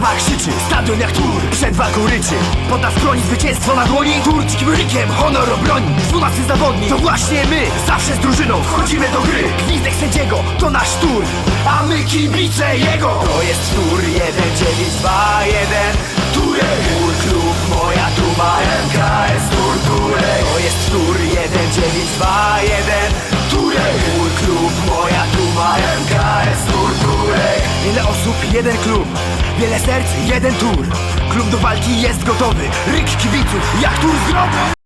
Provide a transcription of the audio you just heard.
Zabawa krzyczy, stadion jak tur Przed walką ryczy. Pod nas broni zwycięstwo na dłoni. Tur dzikim rykiem, honor obroni. Dwunasty zawodnik, to właśnie my Zawsze z drużyną. Wchodzimy do gry. Gwizdek sędziego, to nasz tur. A my kibice jego. To jest tur 1, jeden klub. Wiele serc, jeden tur. Klub do walki jest gotowy. Ryk kibiców, jak tur z grobu